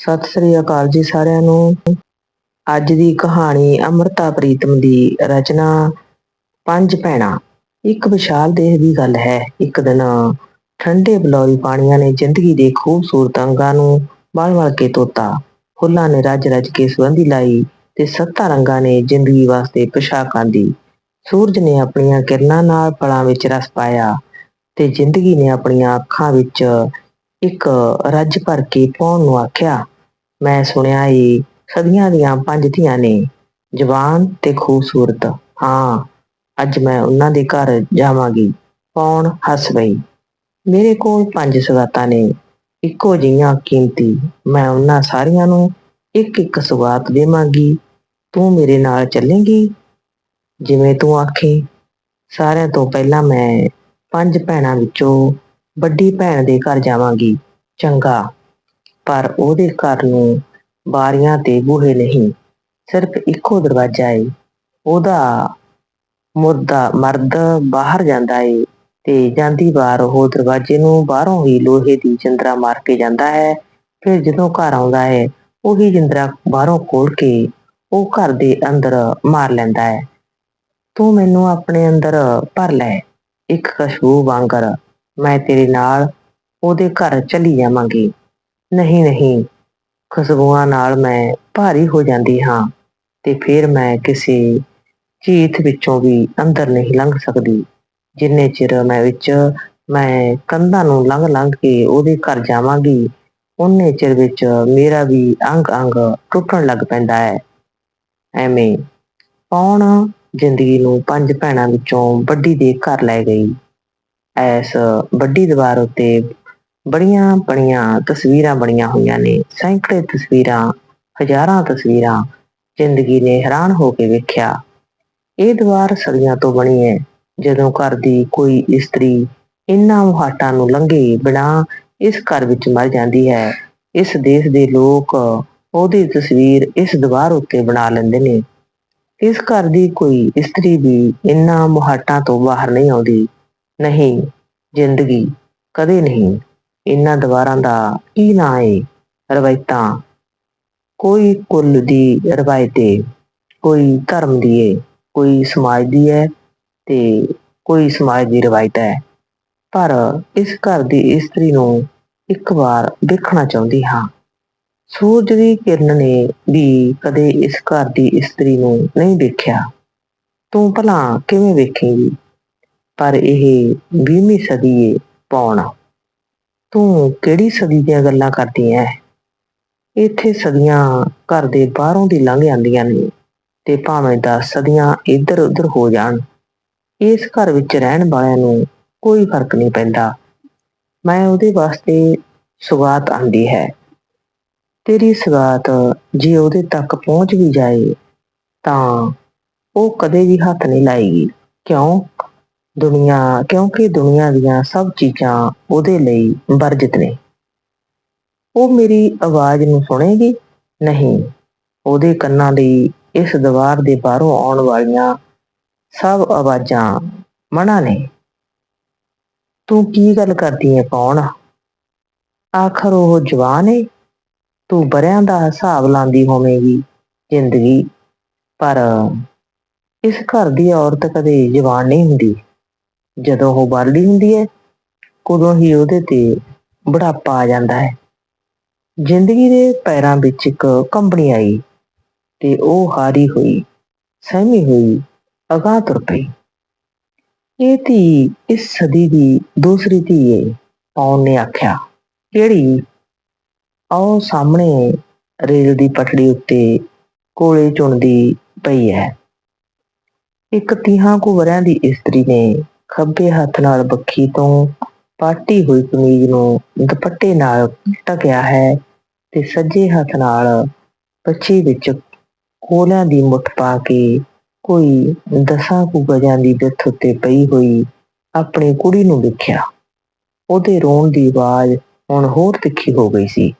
ਸਤਿ ਸ੍ਰੀ ਅਕਾਲ ਜੀ ਸਾਰਿਆਂ ਨੂੰ। ਅੱਜ ਦੀ ਕਹਾਣੀ ਅਮਰਤਾ ਪ੍ਰੀਤਮ ਦੀ ਰਚਨਾ, ਪੰਜ ਭੈਣਾਂ। ਇੱਕ ਵਿਸ਼ਾਲ ਦੇਹ ਦੀ ਗੱਲ ਹੈ। ਇੱਕ ਦਿਨ ਠੰਡੇ ਬਲੌਰੀ ਪਾਣੀਆਂ ਨੇ ਜ਼ਿੰਦਗੀ ਦੇ ਖੂਬਸੂਰਤ ਅੰਗਾਂ ਨੂੰ ਵਲ-ਵਲ ਕੇ ਤੋਤਾ। ਫੁੱਲਾਂ ਨੇ ਰੱਜ-ਰੱਜ ਕੇ ਸੁਗੰਧੀ ਲਾਈ ਤੇ ਸੱਤਾ ਰੰਗਾਂ ਨੇ ਜ਼ਿੰਦਗੀ ਵਾਸਤੇ ਪੋਸ਼ਾਕਾਂ ਦੀ ਸੂਰਜ ਨੇ ਆਪਣੀਆਂ ਕਿਰਨਾਂ ਨਾਲ ਫਲਾਂ ਵਿੱਚ ਰਸ ਪਾਇਆ ਤੇ ਜ਼ਿੰਦਗੀ ਨੇ ਆਪਣੀਆਂ ਅੱਖਾਂ ਵਿੱਚ ਇੱਕ ਰੱਜ ਭਰ ਕੇ ਪਾਉਣ ਨੂੰ ਆਖਿਆ? ਮੈਂ ਸੁਣਿਆ ਏ, ਸਦੀਆਂ ਦੀਆਂ ਪੰਜ ਧੀਆਂ ਨੇ, ਜਵਾਨ ਤੇ ਖੂਬਸੂਰਤ। ਹਾਂ, ਅੱਜ ਮੈਂ ਉਹਨਾਂ ਦੇ ਘਰ ਜਾਵਾਂਗੀ। ਪੌਣ ਹੱਸ ਪਈ? ਮੇਰੇ ਕੋਲ ਪੰਜ ਸਗਾਤਾਂ ਨੇ, ਇੱਕੋ ਜਿਹੀਆਂ ਕੀਮਤੀ। ਮੈਂ ਉਹਨਾਂ ਸਾਰਿਆਂ ਨੂੰ ਇੱਕ ਇੱਕ ਸੁਗਾਤ ਦੇਵਾਂਗੀ। ਤੂੰ ਮੇਰੇ ਨਾਲ ਚੱਲੇਂਗੀ? ਜਿਵੇਂ ਤੂੰ ਆਖੇ। ਸਾਰਿਆਂ ਤੋਂ ਪਹਿਲਾਂ ਮੈਂ ਪੰਜ ਭੈਣਾਂ ਵਿੱਚੋਂ ਵੱਡੀ ਭੈਣ ਦੇ ਘਰ ਜਾਵਾਂਗੀ, ਚੰਗਾ। ਪਰ ਉਹਦੇ ਘਰ ਨੂੰ ਬਾਰੀਆਂ ਤੇ ਬੂਹੇ ਨਹੀਂ, ਸਿਰਫ ਇੱਕੋ ਦਰਵਾਜ਼ਾ ਏ। ਉਹਦਾ ਮੁਰਦਾ ਮਰਦ ਬਾਹਰ ਜਾਂਦਾ ਏ ਤੇ ਜਾਂਦੀ ਵਾਰ ਉਹ ਦਰਵਾਜ਼ੇ ਨੂੰ ਬਾਹਰੋਂ ਹੀ ਲੋਹੇ ਦੀ ਜਿੰਦਰਾ ਮਾਰ ਕੇ ਜਾਂਦਾ ਹੈ। ਫਿਰ ਜਦੋਂ ਘਰ ਆਉਂਦਾ ਹੈ, ਉਹੀ ਜਿੰਦਰਾ ਬਾਹਰੋਂ ਖੋਲ ਕੇ ਉਹ ਘਰ ਦੇ ਅੰਦਰ ਮਾਰ ਲੈਂਦਾ ਹੈ। ਤੂੰ ਮੈਨੂੰ ਆਪਣੇ ਅੰਦਰ ਭਰ ਲੈ, ਇੱਕ ਖੁਸ਼ਬੂ ਵਾਂਗਰ। ਮੈਂ ਤੇਰੇ ਨਾਲ ਉਹਦੇ ਘਰ ਚਲੀ ਜਾਵਾਂਗੀ। ਨਹੀਂ ਨਹੀਂ, ਖੁਸ਼ਬੂਆਂ ਨਾਲ ਮੈਂ ਭਾਰੀ ਹੋ ਜਾਂਦੀ ਹਾਂ ਤੇ ਫਿਰ ਮੈਂ ਕਿਸੇ ਚੀਥ ਵਿੱਚੋਂ ਵੀ ਅੰਦਰ ਨਹੀਂ ਲੰਘ ਸਕਦੀ। ਜਿੰਨੇ ਚਿਰ ਮੈਂ ਵਿੱਚ ਮੈਂ ਕੰਧਾਂ ਨੂੰ ਲੰਘ ਲੰਘ ਕੇ ਉਹਦੇ ਘਰ ਜਾਵਾਂਗੀ, ਉਹਨੇ ਚਿਰ ਵਿੱਚ ਮੇਰਾ ਵੀ ਅੰਗ ਅੰਗ ਟੁੱਟਣ ਲੱਗ ਪੈਂਦਾ ਹੈ। ਐਵੇਂ ਪੌਣ ਜ਼ਿੰਦਗੀ ਨੂੰ ਪੰਜ ਭੈਣਾਂ ਵਿੱਚੋਂ ਵੱਡੀ ਦੇ ਘਰ ਲੈ ਗਈ? ਐਸ ਵੱਡੀ ਦੀਵਾਰ ਉੱਤੇ ਬੜੀਆਂ ਬੜੀਆਂ ਤਸਵੀਰਾਂ ਬਣੀਆਂ ਹੋਈਆਂ ਨੇ। ਸੈਂਕੜੇ ਤਸਵੀਰਾਂ, ਹਜ਼ਾਰਾਂ ਤਸਵੀਰਾਂ ਜ਼ਿੰਦਗੀ ਨੇ ਹੈਰਾਨ ਹੋ ਕੇ ਵੇਖਿਆ। ਇਹ ਦੀਵਾਰ ਸਦੀਆਂ ਤੋਂ ਬਣੀ ਹੈ। ਜਦੋਂ ਘਰ ਦੀ ਕੋਈ ਇਸਤਰੀ ਇਨ੍ਹਾਂ ਮੁਹਾਟਾਂ ਨੂੰ ਲੰਘੇ ਬਿਨਾਂ ਇਸ ਘਰ ਵਿੱਚ ਮਰ ਜਾਂਦੀ ਹੈ, ਇਸ ਦੇਸ਼ ਦੇ ਲੋਕ ਉਹਦੀ ਤਸਵੀਰ ਇਸ ਦੀਵਾਰ ਉੱਤੇ ਬਣਾ ਲੈਂਦੇ ਨੇ। ਇਸ ਘਰ ਦੀ ਕੋਈ ਇਸਤਰੀ ਵੀ ਇਨ੍ਹਾਂ ਮੁਹਾਟਾਂ ਤੋਂ ਬਾਹਰ ਨਹੀਂ ਆਉਂਦੀ। ਨਹੀਂ ਜ਼ਿੰਦਗੀ ਕਦੇ ਨਹੀਂ। ਇਹਨਾਂ ਦੀਵਾਰਾਂ ਦਾ ਕੀ ਨਾਂ ਏ? ਰਵਾਇਤਾਂ। ਕੋਈ ਕੁੱਲ ਦੀ ਰਵਾਇਤ ਏ, ਕੋਈ ਧਰਮ ਦੀ ਏ, ਕੋਈ ਸਮਾਜ ਦੀ ਹੈ ਤੇ ਕੋਈ ਸਮਾਜ ਦੀ ਰਵਾਇਤ ਹੈ। ਪਰ ਇਸ ਘਰ ਦੀ ਇਸਤਰੀ ਨੂੰ ਇੱਕ ਵਾਰ ਦੇਖਣਾ ਚਾਹੁੰਦੀ ਹਾਂ। ਸੂਰਜ ਦੀ ਕਿਰਨ ਨੇ ਵੀ ਕਦੇ ਇਸ ਘਰ ਦੀ ਇਸਤਰੀ ਨੂੰ ਨਹੀਂ ਦੇਖਿਆ। ਤੂੰ ਭਲਾ ਕਿਵੇਂ ਵੇਖੇਂਗੀ? ਪਰ ਇਹ 20ਵੀਂ ਸਦੀ ਏ ਪੌਣਾ। ਤੂੰ ਕਿਹੜੀ ਸਦੀ ਦੀਆਂ ਗੱਲਾਂ ਕਰਦੀ ਐ? ਇੱਥੇ ਸਦੀਆਂ ਘਰ ਦੇ ਬਾਹਰੋਂ ਦੀ ਲੰਘ ਜਾਂਦੀਆਂ ਨੇ ਤੇ ਭਾਵੇਂ ਦਸ ਸਦੀਆਂ ਇੱਧਰ ਉੱਧਰ ਹੋ ਜਾਣ, ਇਸ ਘਰ ਵਿੱਚ ਰਹਿਣ ਵਾਲਿਆਂ ਨੂੰ ਕੋਈ ਫ਼ਰਕ ਨਹੀਂ ਪੈਂਦਾ। ਮੈਂ ਉਹਦੇ ਵਾਸਤੇ ਸੁਗਾਤ ਆਂਦੀ ਹੈ। ਤੇਰੀ ਸੁਗਾਤ ਜੇ ਉਹਦੇ ਤੱਕ ਪਹੁੰਚ ਵੀ ਜਾਏ, ਤਾਂ ਉਹ ਕਦੇ ਵੀ ਹੱਥ ਨਹੀਂ ਲਾਏਗੀ। ਕਿਉਂ? ਦੁਨੀਆ, ਕਿਉਂਕਿ ਦੁਨੀਆ ਦੀਆਂ ਸਭ ਚੀਜ਼ਾਂ ਉਹਦੇ ਲਈ ਵਰਜਿਤ ਨੇ। ਉਹ ਮੇਰੀ ਆਵਾਜ਼ ਨੂੰ ਸੁਣੇਗੀ? ਨਹੀਂ। ਉਹਦੇ ਕੰਨਾਂ ਲਈ ਇਸ ਦੀਵਾਰ ਦੇ ਬਾਹਰੋਂ ਆਉਣ ਵਾਲੀਆਂ ਸਭ ਆਵਾਜ਼ਾਂ ਮਨਾ ਨੇ। ਤੂੰ ਕੀ ਗੱਲ ਕਰਦੀ ਹੈ ਕੌਣ? ਆਖਰ ਉਹ ਜਵਾਨ ਏ। ਤੂੰ ਬਰਿਆਂ ਦਾ ਹਿਸਾਬ ਲਾਂਦੀ ਹੋਵੇਂਗੀ ਜ਼ਿੰਦਗੀ। ਪਰ ਇਸ ਘਰ ਦੀ ਔਰਤ ਕਦੇ ਜਵਾਨ ਨਹੀਂ ਹੁੰਦੀ। ਜਦੋਂ ਉਹ ਬਾਲੜੀ ਹੁੰਦੀ ਹੈ ਉਦੋਂ ਹੀ ਉਹਦੇ ਤੇ ਬੁਢਾਪਾ ਆ ਜਾਂਦਾ ਹੈ। ਜ਼ਿੰਦਗੀ ਦੇ ਪੈਰਾਂ ਵਿੱਚ ਇੱਕ ਕੰਬਣੀ ਆਈ ਤੇ ਉਹ ਹਾਰੀ ਹੋਈ, ਸਹਿਮੀ ਹੋਈ, ਅਗਾਂਹ ਤੁਰ ਪਈ। ਇਹ ਧੀ ਇਸ ਸਦੀ ਦੀ ਦੂਸਰੀ ਧੀ ਏ ਪੌਣ ਨੇ ਆਖਿਆ? ਕਿਹੜੀ? ਆਓ ਸਾਹਮਣੇ ਰੇਲ ਦੀ ਪਟੜੀ ਉੱਤੇ ਕੋਲੇ ਚੁਣਦੀ ਪਈ ਹੈ। ਇੱਕ ਤੀਹਾਂ ਕੁ ਵਰਿਆਂ ਦੀ ਇਸਤਰੀ ਨੇ ਖੱਬੇ ਹੱਥ ਨਾਲ ਬੱਖੀ ਤੋਂ ਪਾਟੀ ਹੋਈ ਕਮੀਜ਼ ਨੂੰ ਦੁਪੱਟੇ ਨਾਲ ਢਕਿਆ ਹੈ ਤੇ ਸੱਜੇ ਹੱਥ ਨਾਲ ਪੱਛੀ ਵਿੱਚ ਕੋਲਿਆਂ ਦੀ ਮੁੱਠ ਪਾ ਕੇ ਕੋਈ ਦਸਾਂ ਕੁ ਗਜਾਂ ਦੀ ਵਿੱਥ ਉੱਤੇ ਪਈ ਹੋਈ ਆਪਣੀ ਕੁੜੀ ਨੂੰ ਵੇਖਿਆ। ਉਹਦੇ ਰੋਣ ਦੀ ਆਵਾਜ਼ ਹੁਣ ਹੋਰ ਤਿੱਖੀ ਹੋ ਗਈ ਸੀ।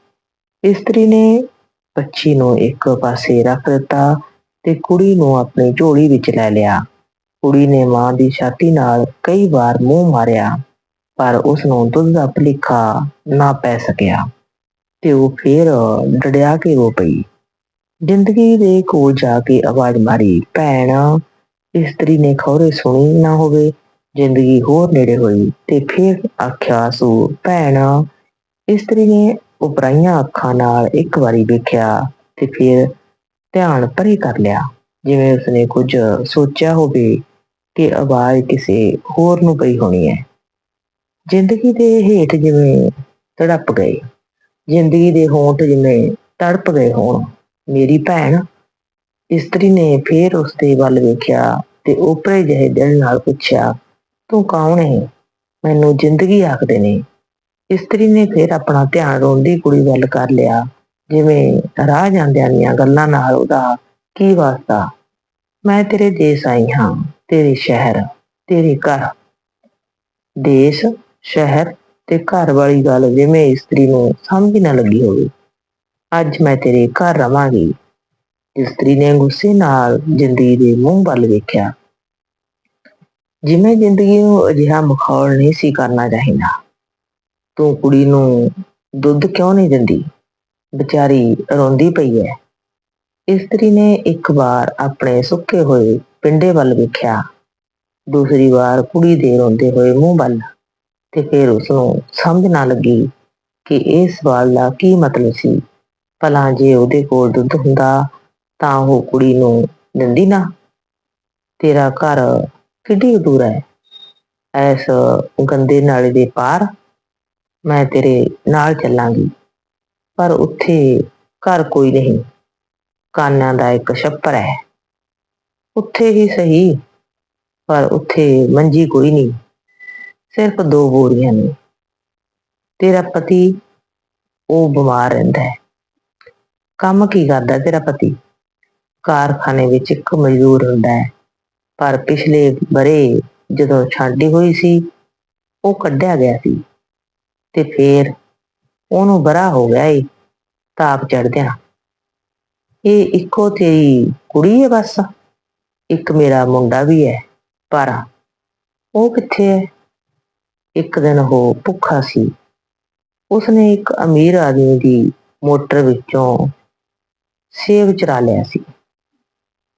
ਇਸਤਰੀ ਨੇ ਬੱਚੀ ਨੂੰ ਇੱਕ ਪਾਸੇ ਰੱਖ ਦਿੱਤਾ ਤੇ ਕੁੜੀ ਨੂੰ ਆਪਣੀ ਝੋਲੀ ਵਿੱਚ ਲੈ ਲਿਆ। ਕੁੜੀ ਨੇ ਮਾਂ ਦੀ ਛਾਤੀ ਨਾਲ ਕਈ ਵਾਰ ਮੂੰਹ ਮਾਰਿਆ, ਪਰ ਉਸ ਨੂੰ ਦੁੱਧ ਦਾ ਭਲੇਖਾ ਨਾ ਪੈ ਸਕਿਆ ਤੇ ਉਹ ਫੇਰ ਡੜਿਆ ਕੇ ਰੋ ਪਈ। ਜ਼ਿੰਦਗੀ ਦੇ ਕੋਲ ਜਾ ਕੇ ਆਵਾਜ਼ ਮਾਰੀ, ਭੈਣ, ਇਸਤਰੀ ਨੇ ਖੌਰੇ ਸੁਣੀ ਨਾ ਹੋਵੇ, ਜ਼ਿੰਦਗੀ ਹੋਰ ਨੇੜੇ ਹੋਈ। ਤੇ ਫੇਰ ਆਖਿਆ ਸੂ, ਭੈਣ, ਇਸਤਰੀ ਨੇ ਉਪਰਾਈਆਂ ਅੱਖਾਂ ਨਾਲ ਇੱਕ ਵਾਰੀ ਵੇਖਿਆ ਤੇ ਫਿਰ ਧਿਆਨ ਪਰੇ ਕਰ ਲਿਆ। ਜਿਵੇਂ ਉਸਨੇ ਕੁਝ ਸੋਚਿਆ ਹੋਵੇ ਕਿ ਆਵਾਜ਼ ਕਿਸੇ ਹੋਰ ਨੂੰ ਪਈ ਹੋਣੀ ਹੈ। ਜ਼ਿੰਦਗੀ ਦੇ ਹੇਠ ਜਿਵੇਂ ਤੜਪ ਗਏ, ਜ਼ਿੰਦਗੀ ਦੇ ਹੋਂਠ ਜਿਵੇਂ ਤੜਪ ਗਏ ਹੋਣ, ਮੇਰੀ ਭੈਣ ਇਸਤਰੀ ਨੇ ਫੇਰ ਉਸਦੇ ਵੱਲ ਵੇਖਿਆ ਤੇ ਉਪਰੇ ਜਿਹੇ ਦਿਲ ਨਾਲ ਪੁੱਛਿਆ, ਤੂੰ ਕੌਣ ਹੈ ਮੈਨੂੰ ਜ਼ਿੰਦਗੀ ਆਖਦੇ ਨੇ। ਇਸਤਰੀ ਨੇ ਫਿਰ ਆਪਣਾ ਧਿਆਨ ਰੋਂਦੀ ਕੁੜੀ ਵੱਲ ਕਰ ਲਿਆ, ਜਿਵੇਂ ਰਾਹ ਜਾਂਦਿਆਂ ਦੀਆਂ ਗੱਲਾਂ ਨਾਲ ਉਹਦਾ ਕੀ ਵਾਸਤਾ, ਮੈਂ ਤੇਰੇ ਦੇਸ਼ ਆਈ ਹਾਂ। ਤੇਰੇ ਸ਼ਹਿਰ, ਤੇਰੇ ਘਰ। ਦੇਸ਼, ਸ਼ਹਿਰ ਤੇ ਘਰ ਵਾਲੀ ਗੱਲ ਜਿਵੇਂ ਇਸਤਰੀ ਨੂੰ ਸਮਝ ਨਾ ਲੱਗੀ ਹੋਵੇ। ਅੱਜ ਮੈਂ ਤੇਰੇ ਘਰ ਰਵਾਂਗੀ। ਇਸਤਰੀ ਨੇ ਗੁੱਸੇ ਨਾਲ ਜ਼ਿੰਦਗੀ ਦੇ ਮੂੰਹ ਵੱਲ ਵੇਖਿਆ। ਜਿਵੇਂ ਜ਼ਿੰਦਗੀ ਨੂੰ ਅਜਿਹਾ ਮਖੌਲ ਨਹੀਂ ਸੀ ਕਰਨਾ ਚਾਹੀਦਾ। ਤੂੰ ਕੁੜੀ ਨੂੰ ਦੁੱਧ ਕਿਉਂ ਨਹੀਂ ਦਿੰਦੀ? ਵਿਚਾਰੀ ਰੋਂਦੀ ਪਈ ਹੈ। ਇਸਤਰੀ ਨੇ ਇੱਕ ਵਾਰ ਆਪਣੇ ਸੁੱਕੇ ਹੋਏ ਪਿੰਡੇ ਵੱਲ ਵੇਖਿਆ। ਦੂਸਰੀ ਵਾਰ ਕੁੜੀ ਦੇ ਰੋਂਦੇ ਹੋਏ ਮੂੰਹ ਵੱਲ ਤੇ ਫਿਰ ਉਸ ਨੂੰ ਸਮਝ ਨਾ ਲੱਗੀ ਕਿ ਇਹ ਸਵਾਲ ਦਾ ਕੀ ਮਤਲਬ ਸੀ। ਭਲਾ ਜੇ ਉਹਦੇ ਕੋਲ ਦੁੱਧ ਹੁੰਦਾ ਤਾਂ ਉਹ ਕੁੜੀ ਨੂੰ ਦਿੰਦੀ ਨਾ। ਤੇਰਾ ਘਰ ਕਿੱਡੀ ਕੁ ਦੂਰ ਹੈ। ਐਸ ਗੰਦੇ ਨਾਲੇ ਦੇ ਪਾਰ ਮੈਂ ਤੇਰੇ ਨਾਲ ਚੱਲਾਂਗੀ। ਪਰ ਉੱਥੇ ਘਰ ਕੋਈ ਨਹੀਂ। ਕਾਨਾਂ ਦਾ ਇੱਕ ਛੱਪਰ ਹੈ। ਉੱਥੇ ਹੀ ਸਹੀ, ਪਰ ਉੱਥੇ ਮੰਜੀ ਕੋਈ ਨਹੀਂ। ਸਿਰਫ ਦੋ ਬੋਰੀਆਂ ਨੇ। ਤੇਰਾ ਪਤੀ, ਉਹ ਬਿਮਾਰ ਰਹਿੰਦਾ ਹੈ। ਕੰਮ ਕੀ ਕਰਦਾ ਤੇਰਾ ਪਤੀ? ਕਾਰਖਾਨੇ ਵਿੱਚ ਇੱਕ ਮਜ਼ਦੂਰ ਹੁੰਦਾ ਹੈ। ਪਰ ਪਿਛਲੇ ਬਰੇ ਜਦੋਂ ਛਾਂਟੀ ਹੋਈ ਸੀ, ਉਹ ਕੱਢਿਆ ਗਿਆ ਸੀ। ਤੇ ਫੇਰ ਉਹਨੂੰ ਬਰਾ ਹੋ ਗਿਆ ਏ, ਤਾਪ ਚੜਦਿਆਂ ਇਹ ਇੱਕੋ ਤੇਰੀ ਕੁੜੀ ਹੈ ਬਸ? ਇੱਕ ਮੇਰਾ ਮੁੰਡਾ ਵੀ ਹੈ, ਪਰ। ਉਹ ਕਿੱਥੇ ਹੈ? ਇੱਕ ਦਿਨ ਉਹ ਭੁੱਖਾ ਸੀ। ਉਸਨੇ ਇੱਕ ਅਮੀਰ ਆਦਮੀ ਦੀ ਮੋਟਰ ਵਿੱਚੋਂ ਸੇਬ ਚਰਾ ਲਿਆ ਸੀ।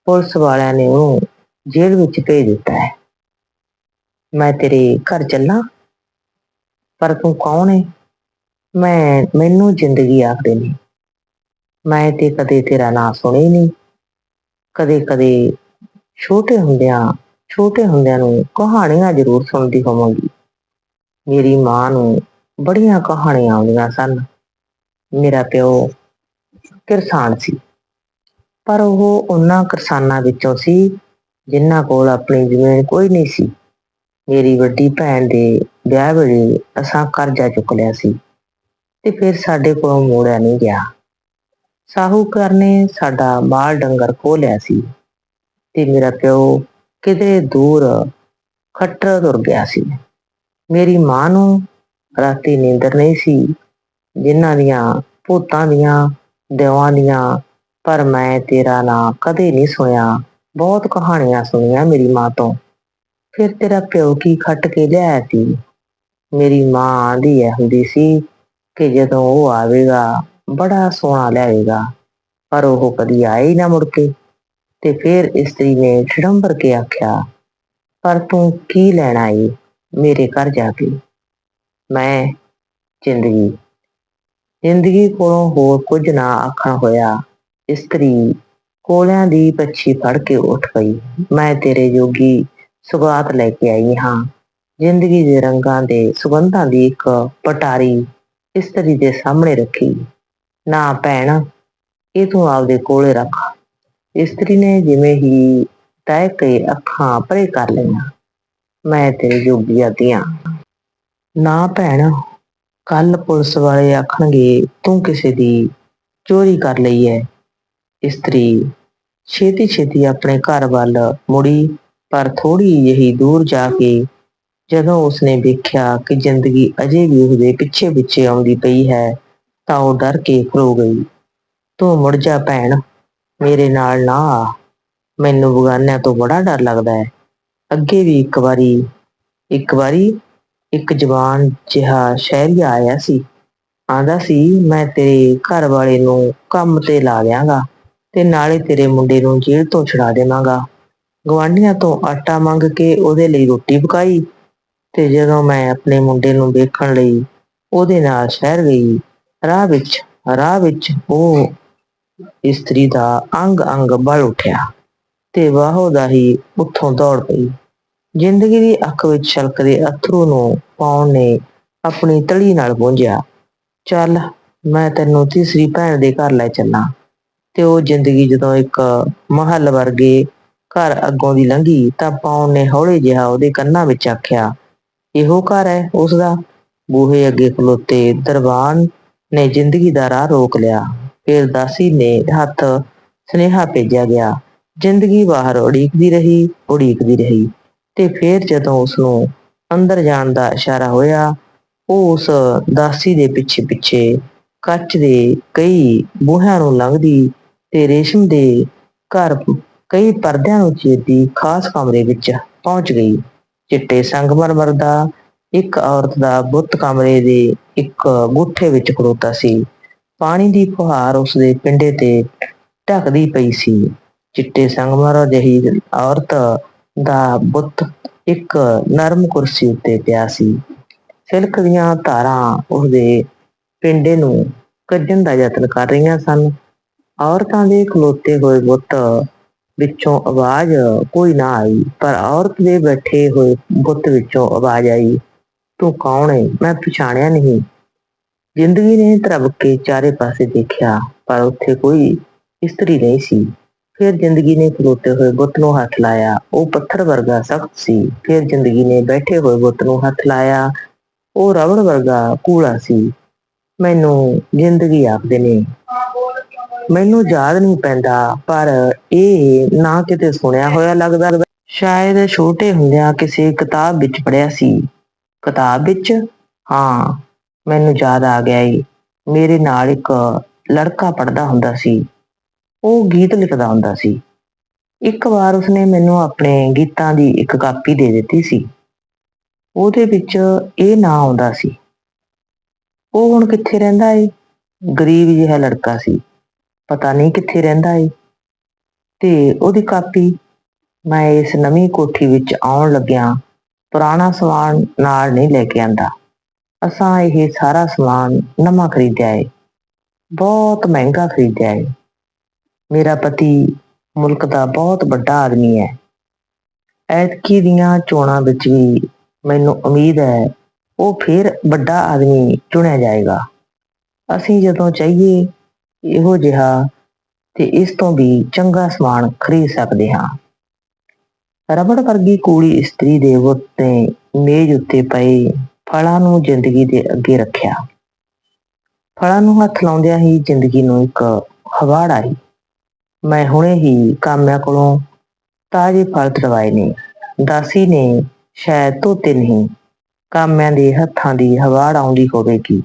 ਪੁਲਿਸ ਵਾਲਿਆਂ ਨੇ ਉਹਨੂੰ ਜੇਲ੍ਹ ਵਿੱਚ ਭੇਜ ਦਿੱਤਾ ਹੈ। ਮੈਂ ਤੇਰੇ ਘਰ ਚੱਲਾਂ? ਪਰ ਤੂੰ ਕੌਣ ਹੈ? ਮੈਂ, ਮੈਨੂੰ ਜ਼ਿੰਦਗੀ ਆਖਦੇ ਨੇ। ਮੈਂ ਤੇ ਕਦੇ ਤੇਰਾ ਨਾਂ ਸੁਣਿਆ ਨਹੀਂ। ਕਦੇ ਕਦੇ ਛੋਟੇ ਹੁੰਦਿਆਂ ਛੋਟੇ ਹੁੰਦਿਆਂ ਨੂੰ ਕਹਾਣੀਆਂ ਜ਼ਰੂਰ ਸੁਣਦੀ ਹੋਵਾਂਗੀ। ਮੇਰੀ ਮਾਂ ਨੂੰ ਬੜੀਆਂ ਕਹਾਣੀਆਂ ਆਉਂਦੀਆਂ ਸਨ। ਮੇਰਾ ਪਿਓ ਕਿਰਸਾਨ ਸੀ। ਪਰ ਉਹ ਉਹਨਾਂ ਕਿਰਸਾਨਾਂ ਵਿੱਚੋਂ ਸੀ, ਜਿਨ੍ਹਾਂ ਕੋਲ ਆਪਣੀ ਜ਼ਮੀਨ ਕੋਈ ਨਹੀਂ ਸੀ। ਮੇਰੀ ਵੱਡੀ ਭੈਣ ਦੇ ਵਿਆਹ ਵੇਲੇ ਅਸਾਂ ਕਰਜ਼ਾ ਚੁੱਕ ਲਿਆ ਸੀ ਤੇ ਫਿਰ ਸਾਡੇ ਕੋਲੋਂ ਮੋੜਿਆ ਨਹੀਂ ਗਿਆ। ਸਾਹੂਕਾਰ ਨੇ ਸਾਡਾ ਮਾਲ ਡੰਗਰ ਖੋਹ ਲਿਆ ਸੀ। ਤੇ ਮੇਰਾ ਪਿਓ ਕਿਤੇ ਦੂਰ ਖੱਟਰ ਤੁਰ ਗਿਆ ਸੀ। ਮੇਰੀ ਮਾਂ ਨੂੰ ਰਾਤੀ ਨੀਂਦਰ ਨਹੀਂ ਸੀ। ਜਿਨ੍ਹਾਂ ਦੀਆਂ ਭੂਤਾਂ ਦੀਆਂ ਦੇਵਾਂ ਦੀਆਂ, ਪਰ ਮੈਂ ਤੇਰਾ ਨਾਂ ਕਦੇ ਨਹੀਂ ਸੁਣਿਆ। ਬਹੁਤ ਕਹਾਣੀਆਂ ਸੁਣੀਆਂ ਮੇਰੀ ਮਾਂ ਤੋਂ। ਫਿਰ ਤੇਰਾ ਪਿਓ ਕੀ ਖੱਟ ਕੇ ਲਿਆਇਆ ਸੀ? ਮੇਰੀ ਮਾਂ ਆਂਦੀ ਹੈ ਹੁੰਦੀ ਸੀ ਕਿ ਜਦੋਂ ਉਹ ਆਵੇਗਾ, ਬੜਾ ਸੋਹਣਾ ਲਿਆਵੇਗਾ। ਪਰ ਉਹ ਕਦੀ ਆਏ ਹੀ ਨਾ ਮੁੜ ਕੇ। ਤੇ ਫਿਰ ਇਸਤਰੀ ਨੇ ਠੜੰਬਰ ਕੇ ਆਖਿਆ, ਪਰ ਤੂੰ ਕੀ ਲੈਣਾ ਏ ਮੇਰੇ ਘਰ ਜਾ ਕੇ? ਮੈਂ ਜ਼ਿੰਦਗੀ। ਜ਼ਿੰਦਗੀ ਕੋਲੋਂ ਹੋਰ ਕੁਝ ਨਾ ਆਖਣ ਹੋਇਆ। ਇਸਤਰੀ ਕੋਲਿਆਂ ਦੀ ਪੱਛੀ ਫੜ ਕੇ ਉੱਠ ਪਈ। ਮੈਂ ਤੇਰੇ ਜੋਗੀ ਸੁਗਾਤ ਲੈ ਕੇ ਆਈ ਹਾਂ। ਜ਼ਿੰਦਗੀ ਦੇ ਰੰਗਾਂ ਦੇ ਸੁਗੰਧਾਂ ਦੀ ਇੱਕ ਪਟਾਰੀ ਇਸਤਰੀ ਦੇ ਸਾਹਮਣੇ ਰੱਖੀ। ਨਾ ਭੈਣ, ਇਹ ਤੂੰ ਆਪਦੇ ਕੋਲੇ ਰੱਖ। ਇਸਤਰੀ ਨੇ ਜਿਵੇਂ ਹੀ ਤੈ ਕੇ ਅੱਖਾਂ ਪਰੇ ਕਰ ਲਈਆਂ, ਮੈਂ ਤੇਰੇ ਜੋਗੀਆ ਆਦੀਆਂ ਨਾ ਭੈਣ ਕੱਲ ਪੁਲਿਸ ਵਾਲੇ ਆਖਣਗੇ, ਤੂੰ ਕਿਸੇ ਦੀ ਚੋਰੀ ਕਰ ਲਈ ਹੈ ਇਸਤਰੀ ਛੇਤੀ ਛੇਤੀ ਆਪਣੇ ਘਰ ਵੱਲ ਮੁੜੀ, ਪਰ ਥੋੜੀ ਜਿਹੀ ਦੂਰ ਜਾ ਕੇ ਜਦੋਂ ਉਸਨੇ ਵੇਖਿਆ ਕਿ ਜ਼ਿੰਦਗੀ ਅਜੇ ਵੀ ਉਹਦੇ ਪਿੱਛੇ ਪਿੱਛੇ ਆਉਂਦੀ ਪਈ ਹੈ, ਤਾਂ ਉਹ ਡਰ ਕੇ ਖਲੋ ਗਈ। ਤੂੰ ਮੁੜ ਜਾ ਭੈਣ ਮੇਰੇ ਨਾਲ ਨਾ ਆ। ਮੈਨੂੰ ਬਗਾਨਿਆਂ ਤੋਂ ਬੜਾ ਡਰ ਲੱਗਦਾ ਹੈ। ਅੱਗੇ ਵੀ ਇੱਕ ਵਾਰੀ ਇੱਕ ਵਾਰੀ ਇੱਕ ਜਵਾਨ ਜਿਹਾ ਸ਼ਹਿਰੀਆ ਆਇਆ ਸੀ। ਆਂਦਾ ਸੀ, ਮੈਂ ਤੇਰੇ ਘਰ ਵਾਲੇ ਨੂੰ ਕੰਮ ਤੇ ਲਾ ਦਿਆਂਗਾ ਤੇ ਨਾਲੇ ਤੇਰੇ ਮੁੰਡੇ ਨੂੰ ਜੇਲ੍ਹ ਤੋਂ ਛੁਡਾ ਦੇਵਾਂਗਾ। ਗਵਾਂਢੀਆਂ ਤੋਂ ਆਟਾ ਮੰਗ ਕੇ ਉਹਦੇ ਲਈ ਰੋਟੀ ਪਕਾਈ ਤੇ ਜਦੋਂ ਮੈਂ ਆਪਣੇ ਮੁੰਡੇ ਨੂੰ ਵੇਖਣ ਲਈ ਉਹਦੇ ਨਾਲ ਸ਼ਹਿਰ ਗਈ, ਰਾਹ ਵਿੱਚ ਰਾਹ ਵਿੱਚ ਉਹ ਇਸਤਰੀ ਦਾ ਅੰਗ ਅੰਗ ਬਲ ਉੱਠਿਆ ਤੇ ਵਾਹੋ ਦਾ ਹੀ ਉੱਥੋਂ ਦੌੜ ਪਈ। ਜ਼ਿੰਦਗੀ ਦੀ ਅੱਖ ਵਿੱਚ ਛਲਕਦੇ ਅਥਰੂ ਨੂੰ ਪਾਉਣ ਨੇ ਆਪਣੀ ਤਲੀ ਨਾਲ ਪੂੰਝਿਆ ਚੱਲ, ਮੈਂ ਤੈਨੂੰ ਤੀਸਰੀ ਭੈਣ ਦੇ ਘਰ ਲੈ ਚੱਲਾਂ। ਤੇ ਉਹ ਜ਼ਿੰਦਗੀ ਜਦੋਂ ਇੱਕ ਮਹੱਲ ਵਰਗੇ ਘਰ ਅੱਗੋਂ ਦੀ ਲੰਘੀ ਤਾਂ ਪਾਉਣ ਨੇ ਹੌਲੇ ਜਿਹਾ ਉਹਦੇ ਕੰਨਾਂ ਵਿੱਚ ਆਖਿਆ, ਇਹੋ ਘਰ ਹੈ ਉਸ ਦਾ ਬੂਹੇ ਅੱਗੇ ਖਲੋਤੇ ਦਰਬਾਨ ਨੇ ਜ਼ਿੰਦਗੀ ਦਾ ਰਾਹ ਰੋਕ ਲਿਆ। ਫਿਰ ਦਾਸੀ ਨੇ ਹੱਥ ਸੁਨੇਹਾ ਭੇਜਿਆ ਗਿਆ। ਜ਼ਿੰਦਗੀ ਬਾਹਰ ਉਡੀਕਦੀ ਰਹੀ ਉਡੀਕਦੀ ਰਹੀ ਤੇ ਫਿਰ ਜਦੋਂ ਉਸ ਨੂੰ ਅੰਦਰ ਜਾਣ ਦਾ ਇਸ਼ਾਰਾ ਹੋਇਆ, ਉਹ ਉਸ ਦਾਸੀ ਦੇ ਪਿੱਛੇ ਪਿੱਛੇ ਕੱਚ ਦੇ ਕਈ ਬੂਹਿਆਂ ਨੂੰ ਲੰਘਦੀ ਤੇ ਰੇਸ਼ਮ ਦੇ ਘਰ ਕਈ ਪਰਦਿਆਂ ਨੂੰ ਚੀਰਦੀ ਖਾਸ ਕਮਰੇ ਵਿੱਚ ਪਹੁੰਚ ਗਈ। ਚਿੱਟੇ ਸੰਗਮਰਮਰ ਦਾ ਇੱਕ ਔਰਤ ਦਾ ਬੁੱਤ ਕਮਰੇ ਦੇ ਇੱਕ ਗੁੱਠੇ ਵਿੱਚ ਖੜੋਤਾ ਸੀ। ਪਾਣੀ ਦੀ ਫੁਹਾਰ ਉਸਦੇ ਪਿੰਡੇ ਤੇ ਢੱਕਦੀ ਪਈ ਸੀ। ਚਿੱਟੇ ਸੰਗਮਰਮਰ ਜਿਹੀ ਔਰਤ ਦਾ ਬੁੱਤ ਇੱਕ ਨਰਮ ਕੁਰਸੀ ਉੱਤੇ ਪਿਆ ਸੀ। ਸਿਲਕ ਦੀਆਂ ਧਾਰਾਂ ਉਸਦੇ ਪਿੰਡੇ ਨੂੰ ਕੱਢਣ ਦਾ ਯਤਨ ਕਰ ਰਹੀਆਂ ਸਨ। ਔਰਤਾਂ ਦੇ ਖਲੋਤੇ ਹੋਏ ਬੁੱਤ ਵਿੱਚੋਂ ਆਵਾਜ਼ ਕੋਈ ਨਾ ਆਈ, ਪਰ ਔਰਤ ਦੇ ਬੈਠੇ ਹੋਏ ਬੁੱਤ ਵਿੱਚੋਂ ਆਵਾਜ਼ ਆਈ, ਤੂੰ ਕੌਣ ਹੈ ਮੈਂ ਪਛਾਣਿਆ ਨਹੀਂ। ਜ਼ਿੰਦਗੀ ਨੇ ਤਰਵਕ ਕੇ ਚਾਰੇ ਪਾਸੇ ਦੇਖਿਆ, ਪਰ ਉੱਥੇ ਕੋਈ ਇਸਤਰੀ ਨਹੀਂ ਸੀ। ਫਿਰ ਜ਼ਿੰਦਗੀ ਨੇ ਖਲੋਤੇ ਹੋਏ ਬੁੱਤ ਨੂੰ ਹੱਥ ਲਾਇਆ। ਉਹ ਪੱਥਰ ਵਰਗਾ ਸਖਤ ਸੀ। ਫਿਰ ਜ਼ਿੰਦਗੀ ਨੇ ਬੈਠੇ ਹੋਏ ਬੁੱਤ ਨੂੰ ਹੱਥ ਲਾਇਆ। ਉਹ ਰਬੜ ਵਰਗਾ ਕੂੜਾ ਸੀ। ਮੈਨੂੰ ਜ਼ਿੰਦਗੀ ਆਖਦੇ ਨੇ। ਮੈਨੂੰ ਯਾਦ ਨਹੀਂ ਪੈਂਦਾ, ਪਰ ਇਹ ਨਾ ਕਿਤੇ ਸੁਣਿਆ ਹੋਇਆ ਲੱਗਦਾ। ਸ਼ਾਇਦ ਛੋਟੇ ਹੁੰਦਿਆਂ ਕਿਸੇ ਕਿਤਾਬ ਵਿੱਚ ਪੜ੍ਹਿਆ ਸੀ। ਕਿਤਾਬ ਵਿੱਚ? ਹਾਂ। ਮੈਨੂੰ ਯਾਦ ਆ ਗਿਆ ਏ ਮੇਰੇ ਨਾਲ ਇੱਕ ਲੜਕਾ ਪੜ੍ਹਦਾ ਹੁੰਦਾ ਸੀ। ਉਹ ਗੀਤ ਲਿਖਦਾ ਹੁੰਦਾ ਸੀ। ਇੱਕ ਵਾਰ ਉਸਨੇ ਮੈਨੂੰ ਆਪਣੇ ਗੀਤਾਂ ਦੀ ਇੱਕ ਕਾਪੀ ਦੇ ਦਿੱਤੀ ਸੀ। ਉਹਦੇ ਵਿੱਚ ਇਹ ਨਾਂ ਆਉਂਦਾ ਸੀ। ਉਹ ਹੁਣ ਕਿੱਥੇ ਰਹਿੰਦਾ ਏ? ਗਰੀਬ ਜਿਹਾ ਲੜਕਾ ਸੀ। ਪਤਾ ਨਹੀਂ ਕਿੱਥੇ ਰਹਿੰਦਾ ਏ। ਤੇ ਉਹਦੀ ਕਾਪੀ ਮੈਂ ਇਸ ਨਵੀਂ ਕੋਠੀ ਵਿੱਚ ਆਉਣ ਲੱਗਿਆ ਪੁਰਾਣਾ ਸਮਾਨ ਨਾਲ ਨਹੀਂ ਲੈ ਕੇ ਆਂਦਾ। ਅਸਾਂ ਇਹ ਸਾਰਾ ਸਮਾਨ ਨਵਾਂ ਖਰੀਦਿਆ ਏ। ਬਹੁਤ ਮਹਿੰਗਾ ਖਰੀਦਿਆ ਏ। ਮੇਰਾ ਪਤੀ ਮੁਲਕ ਦਾ ਬਹੁਤ ਵੱਡਾ ਆਦਮੀ ਹੈ ਐਤਕੀ ਦੀਆਂ ਚੋਣਾਂ ਵਿੱਚ ਵੀ ਮੈਨੂੰ ਉਮੀਦ ਹੈ, ਉਹ ਫਿਰ ਵੱਡਾ ਆਦਮੀ ਚੁਣਿਆ ਜਾਏਗਾ। ਅਸੀਂ ਜਦੋਂ ਚਾਹੀਏ, ਇਹੋ ਜਿਹਾ ਤੇ ਇਸ ਤੋਂ ਵੀ ਚੰਗਾ ਸਮਾਨ ਖਰੀਦ ਸਕਦੇ ਹਾਂ। ਰਬੜ ਵਰਗੀ ਕੂਲੀ ਇਸਤਰੀ ਦੇ ਉੱਤੇ ਮੇਜ਼ ਉੱਤੇ ਪਏ ਫਲਾਂ ਨੂੰ ਜ਼ਿੰਦਗੀ ਦੇ ਅੱਗੇ ਰੱਖਿਆ। ਫਲਾਂ ਨੂੰ ਹੱਥ ਲਾਉਂਦਿਆਂ ਹੀ ਜ਼ਿੰਦਗੀ ਨੂੰ ਇੱਕ ਹਵਾੜ ਆਈ। ਮੈਂ ਹੁਣੇ ਹੀ ਕਾਮਿਆਂ ਕੋਲੋਂ ਤਾਜ਼ੇ ਫਲ ਤੜਵਾਏ ਨੇ। ਦਾਸੀ ਨੇ ਸ਼ਾਇਦ ਧੋਤੇ ਨਹੀਂ। ਕਾਮਿਆਂ ਦੇ ਹੱਥਾਂ ਦੀ ਹਵਾੜ ਆਉਂਦੀ ਹੋਵੇਗੀ।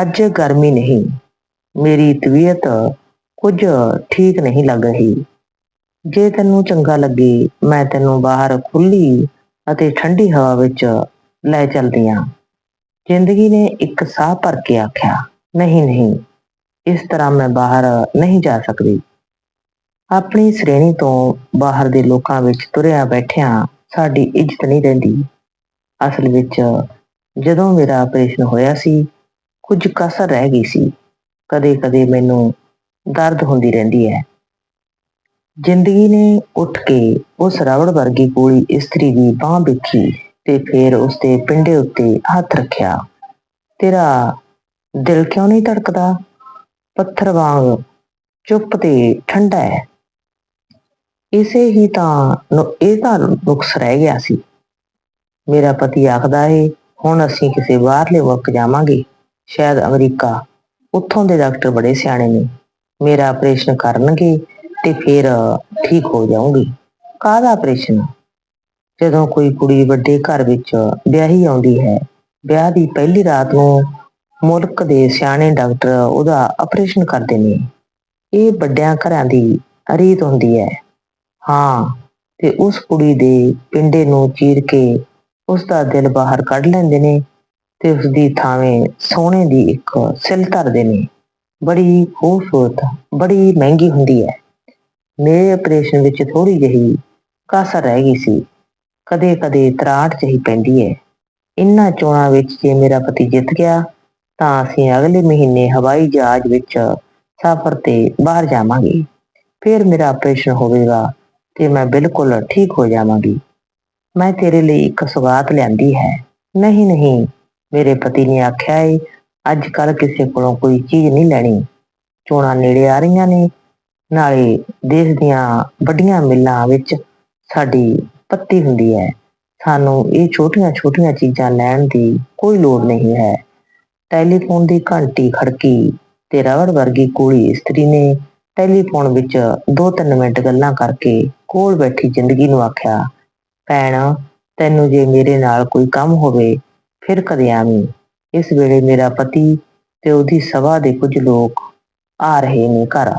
ਅੱਜ ਗਰਮੀ ਨਹੀਂ। ਮੇਰੀ ਤਬੀਅਤ ਕੁਝ ਠੀਕ ਨਹੀਂ ਲੱਗ ਰਹੀ। ਜੇ ਤੈਨੂੰ ਚੰਗਾ ਲੱਗੇ, ਮੈਂ ਤੈਨੂੰ ਬਾਹਰ ਖੁੱਲੀ ਅਤੇ ਠੰਡੀ ਹਵਾ ਵਿੱਚ ਲੈ ਚਲਦੀ ਹਾਂ ਜ਼ਿੰਦਗੀ ਨੇ ਇੱਕ ਸਾਹ ਭਰ ਕੇ ਆਖਿਆ, ਨਹੀਂ ਨਹੀਂ, ਇਸ ਤਰ੍ਹਾਂ ਮੈਂ ਬਾਹਰ ਨਹੀਂ ਜਾ ਸਕਦੀ। ਆਪਣੀ ਸ਼੍ਰੇਣੀ ਤੋਂ ਬਾਹਰ ਦੇ ਲੋਕਾਂ ਵਿੱਚ ਤੁਰਿਆ ਬੈਠਿਆਂ ਸਾਡੀ ਇੱਜ਼ਤ ਨਹੀਂ ਰਹਿੰਦੀ। ਅਸਲ ਵਿੱਚ ਜਦੋਂ ਮੇਰਾ ਆਪਰੇਸ਼ਨ ਹੋਇਆ ਸੀ, ਕੁਝ ਕਸਰ ਰਹਿ ਗਈ ਸੀ। ਕਦੇ-ਕਦੇ ਮੈਨੂੰ ਦਰਦ ਹੁੰਦੀ ਰਹਿੰਦੀ ਹੈ। ਜ਼ਿੰਦਗੀ ਨੇ ਉੱਠ ਕੇ ਉਸ ਰਾਵੜ ਵਰਗੀ ਗੋਲੀ ਇਸਤਰੀ ਦੀ ਬਾਹ ਵੇਖੀ। ਤੇ ਫਿਰ ਉਸਦੇ ਪਿੰਡੇ ਉੱਤੇ ਹੱਥ ਰੱਖਿਆ। ਤੇਰਾ ਦਿਲ ਕਿਉਂ ਨਹੀਂ ਧੜਕਦਾ? ਪੱਥਰ ਵਾਂਗ ਚੁੱਪ ਤੇ ਠੰਡਾ ਹੈ। ਇਸੇ ਹੀ ਤਾਂ ਇਹ ਤਾਂ ਨੁਕਸ ਰਹਿ ਗਿਆ ਸੀ। ਮੇਰਾ ਪਤੀ ਆਖਦਾ ਏ, ਹੁਣ ਅਸੀਂ ਕਿਸੇ ਬਾਹਰਲੇ ਮੁਲਕ ਜਾਵਾਂਗੇ। ਸ਼ਾਇਦ ਅਮਰੀਕਾ, ਉੱਥੋਂ ਦੇ ਡਾਕਟਰ ਬੜੇ ਸਿਆਣੇ ਨੇ। ਮੇਰਾ ਆਪਰੇਸ਼ਨ ਕਰਨਗੇ ਤੇ ਫਿਰ ਠੀਕ ਹੋ ਜਾਊਂਗੀ। ਕਾਹਦਾ ਆਪਰੇਸ਼ਨ? ਜਦੋਂ ਕੋਈ ਕੁੜੀ ਵੱਡੇ ਘਰ ਵਿੱਚ ਵਿਆਹੀ ਆਉਂਦੀ ਹੈ, ਵਿਆਹ ਦੀ ਪਹਿਲੀ ਰਾਤ ਨੂੰ ਮੁਲਕ ਦੇ ਸਿਆਣੇ ਡਾਕਟਰ ਉਹਦਾ ਆਪਰੇਸ਼ਨ ਕਰਦੇ ਨੇ। ਇਹ ਵੱਡਿਆਂ ਘਰਾਂ ਦੀ ਰੀਤ ਹੁੰਦੀ ਹੈ। ਹਾਂ, ਤੇ ਉਸ ਕੁੜੀ ਦੇ ਪਿੰਡੇ ਨੂੰ ਚੀਰ ਕੇ ਉਸ ਦਾ ਦਿਲ ਬਾਹਰ ਕੱਢ ਲੈਂਦੇ ਨੇ ਤੇ ਉਸ ਦੀ ਥਾਵੇਂ ਸੋਨੇ ਦੀ ਇੱਕ ਸਿਲ ਧਰਦੇ ਨੇ। ਬੜੀ ਖੂਬਸੂਰਤ, ਬੜੀ ਮਹਿੰਗੀ ਹੁੰਦੀ ਹੈ। ਮੇਰੇ ਆਪਰੇਸ਼ਨ ਵਿੱਚ ਥੋੜੀ ਜਿਹੀ ਕਸਰ ਰਹਿ ਗਈ ਸੀ। ਕਦੇ ਕਦੇ ਤਰਾਟ ਜਿਹੀ ਪੈਂਦੀ ਹੈ ਇਨ੍ਹਾਂ ਚੋਣਾਂ ਵਿੱਚ ਜੇ ਮੇਰਾ ਪਤੀ ਜਿੱਤ ਗਿਆ, ਤਾਂ ਅਸੀਂ ਅਗਲੇ ਮਹੀਨੇ ਹਵਾਈ ਜਹਾਜ਼ ਵਿੱਚ ਸਫ਼ਰ ਤੇ ਬਾਹਰ ਜਾਵਾਂਗੇ। ਫਿਰ ਮੇਰਾ ਆਪਰੇਸ਼ਨ ਹੋਵੇਗਾ, ਤੇ ਮੈਂ ਬਿਲਕੁਲ ਠੀਕ ਹੋ ਜਾਵਾਂਗੀ। ਮੈਂ ਤੇਰੇ ਲਈ ਇੱਕ ਸੁਗਾਤ ਲਿਆਂਦੀ ਹੈ। ਨਹੀਂ ਨਹੀਂ ਮੇਰੇ ਪਤੀ ਨੇ ਆਖਿਆ ਏ ਅੱਜ ਕੱਲ ਕਿਸੇ ਕੋਲੋਂ ਕੋਈ ਚੀਜ਼ ਨਹੀਂ ਲੈਣੀ। ਚੋਣਾਂ ਨੇੜੇ ਆ ਰਹੀਆਂ ਨੇ। ਨਾਲੇ ਦੇਸ਼ ਦੀਆਂ ਵੱਡੀਆਂ ਮਿੱਲਾਂ ਵਿੱਚ ਸਾਡੀ ਪੱਤੀ ਹੁੰਦੀ ਹੈ। ਸਾਨੂੰ ਇਹ ਛੋਟੀਆਂ-ਛੋਟੀਆਂ ਚੀਜ਼ਾਂ ਲੈਣ ਦੀ ਕੋਈ ਲੋੜ ਨਹੀਂ ਹੈ। ਟੈਲੀਫੋਨ ਦੀ ਘੰਟੀ, ਖੜਕੀ ਤੇ ਰਵੜ ਵਰਗੀ ਕੋਲੀ ਇਸਤਰੀ ਨੇ ਟੈਲੀਫੋਨ ਵਿੱਚ 2-3 ਮਿੰਟ ਗੱਲਾਂ ਕਰਕੇ ਕੋਲ ਬੈਠੀ ਜ਼ਿੰਦਗੀ ਨੂੰ ਆਖਿਆ, ਭੈਣ, ਤੈਨੂੰ ਜੇ ਮੇਰੇ ਨਾਲ ਕੋਈ ਕੰਮ ਹੋਵੇ, ਫਿਰ ਕਦੇ ਆਵੀਂ। ਇਸ ਵੇਲੇ ਮੇਰਾ ਪਤੀ ਤੇ ਉਹਦੀ ਸਭਾ ਦੇ ਕੁਝ ਲੋਕ ਆ ਰਹੇ ਨੇ ਘਰ।